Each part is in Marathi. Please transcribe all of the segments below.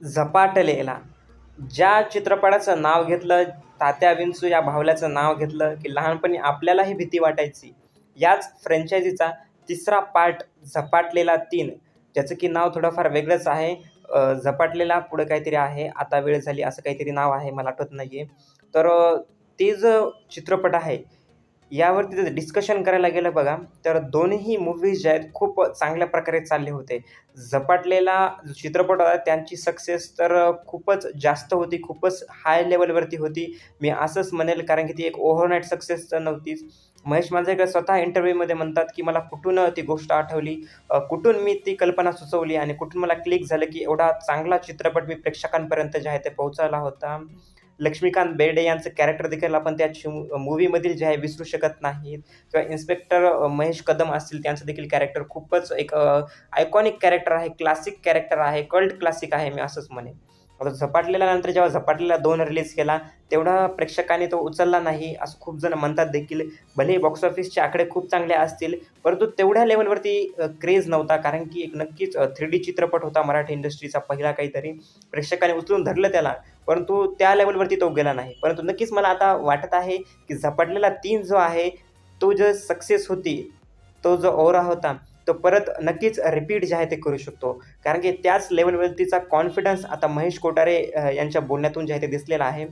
झपाटलेला ज्या चित्रपटाचं नाव घेतलं तात्या विंचू या भावल्याचं नाव घेतलं की लहानपणी आपल्यालाही भीती वाटायची. याच फ्रँचायझीचा तिसरा पार्ट झपाटलेला तीन ज्याचं की नाव थोडंफार वेगळंच आहे. झपाटलेला पुढं काहीतरी आहे आता वेळ झाली असं काहीतरी नाव आहे मला आठवत नाही आहे तर ते जो चित्रपट आहे यावरती जर डिस्कशन करायला गेलं बघा तर दोन्ही मूव्हीज ज्या आहेत खूप चांगल्या प्रकारे चालले होते. झपाटलेला जो चित्रपट होता त्यांची सक्सेस तर खूपच जास्त होती खूपच हाय लेवलवरती होती. मी असंच म्हणेल कारण की ती एक ओव्हरनाईट सक्सेस तर नव्हतीच. महेश मांजरेकर स्वतः इंटरव्ह्यूमध्ये म्हणतात की मला कुठून ती गोष्ट आठवली? कुठून मी ती कल्पना सुचवली? आणि कुठून मला क्लिक झालं की एवढा चांगला चित्रपट मी प्रेक्षकांपर्यंत जे आहे ते पोहोचायला होता? लक्ष्मीकांत बेर्डे यांचं कॅरेक्टर देखील आपण त्या मूवीमधील जे आहे विसरू शकत नाहीत. किंवा इन्स्पेक्टर महेश कदम असतील त्यांचं देखील कॅरेक्टर खूपच एक आयकॉनिक कॅरेक्टर आहे क्लासिक कॅरेक्टर आहे कल्ट क्लासिक आहे मी असंच म्हणेन. आता झपाटलेला नंतर जेव्हा झपाटलेला दोन रिलीज केला तेवढा प्रेक्षकांनी तो उचलला नाही असं खूप जण म्हणतात देखील. भले बॉक्स ऑफिसचे आकडे खूप चांगले असतील परंतु तेवढ्या लेवलवरती क्रेज नव्हता कारण की एक नक्कीच थ्री डी चित्रपट होता मराठी इंडस्ट्रीचा पहिला काहीतरी. प्रेक्षकाने उचलून धरलं त्याला परंतु त्या लेवलवरती तो गेला नाही. परंतु नक्कीच मला आता वाटत आहे की झपाटलेला तीन जो आहे तो जो सक्सेस होती तो जो ओरा होता तो परत नक्कीच रिपीट जे आहे ते करू शकतो. कारण की त्याच लेवलवरतीचा कॉन्फिडन्स आता महेश कोटारे यांच्या बोलण्यातून जे आहे ते दिसलेला आहे.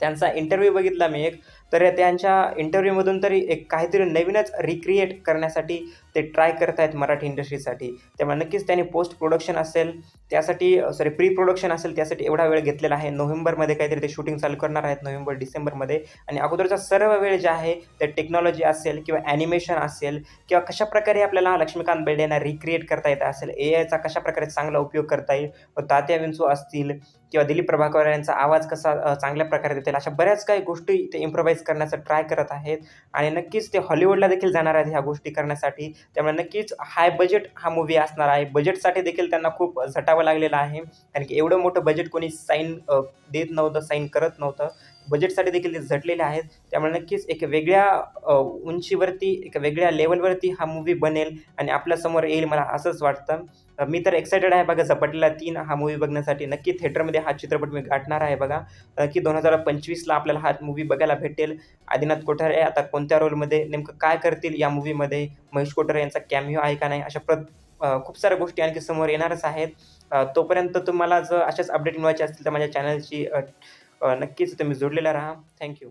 त्यांचा इंटरव्ह्यू बघितला मी एक. तर त्यांच्या इंटरव्ह्यूमधून तरी एक काहीतरी नवीनच रिक्रिएट करण्यासाठी ते ट्राय करत आहेत मराठी इंडस्ट्रीसाठी त्यामुळे नक्कीच त्यांनी पोस्ट प्रोडक्शन असेल त्यासाठी सॉरी प्री प्रोडक्शन असेल त्यासाठी एवढा वेळ घेतलेला आहे. नोव्हेंबरमध्ये काहीतरी ते शूटिंग चालू करणार आहेत नोव्हेंबर डिसेंबरमध्ये आणि अगोदरचा सर्व वेळ जे आहे ते टेक्नॉलॉजी असेल किंवा ॲनिमेशन असेल किंवा कशाप्रकारे आपल्याला लक्ष्मीकांत बेर्डे यांना रिक्रिएट करता येत असेल ए आयचा कशाप्रकारे चांगला उपयोग करता येईल व तात्या विंचू असतील किंवा दिलीप प्रभाकर यांचा आवाज कसा चांगल्या प्रकारे देतील अशा बऱ्याच काही गोष्टी ते इम्प्रोवाईज करण्याचा ट्राय करत आहेत. आणि नक्कीच ते हॉलिवूडला देखील जाणार आहेत ह्या गोष्टी करण्यासाठी. त्यामुळे नक्कीच हाय बजेट हा मूवी असणार आहे. बजेटसाठी देखील त्यांना खूप झटावं लागलेलं आहे. कारण की एवढं मोठं बजेट कोणी साईन देत नव्हतं साईन करत नव्हतं. बजेटसाठी देखील ते झटलेले आहेत. त्यामुळे नक्कीच एक वेगळ्या उंचीवरती एक वेगळ्या लेवलवरती हा मूवी बनेल आणि आपल्यासमोर येईल मला असंच वाटतं. मी तर एक्सायटेड आहे बघा झपाटलेला तीन हा मूवी बघण्यासाठी. नक्की थिएटरमध्ये हा चित्रपट मी गाठणार आहे बघा. नक्की की दोन हजार पंचवीसला आपल्याला हा मूवी बघायला भेटेल. आदिनाथ कोठारे आता कोणत्या रोलमध्ये नेमकं काय करतील या मूवीमध्ये महेश कोठारे यांचा कॅमिओ आहे का नाही? अशा प्र खूप साऱ्या गोष्टी आणखी समोर येणारच आहेत. तोपर्यंत तुम्हाला जर अशाच अपडेट मिळवायचे असतील तर माझ्या चॅनलची नक्कीच तुम्ही जोडलेला राहा. थँक्यू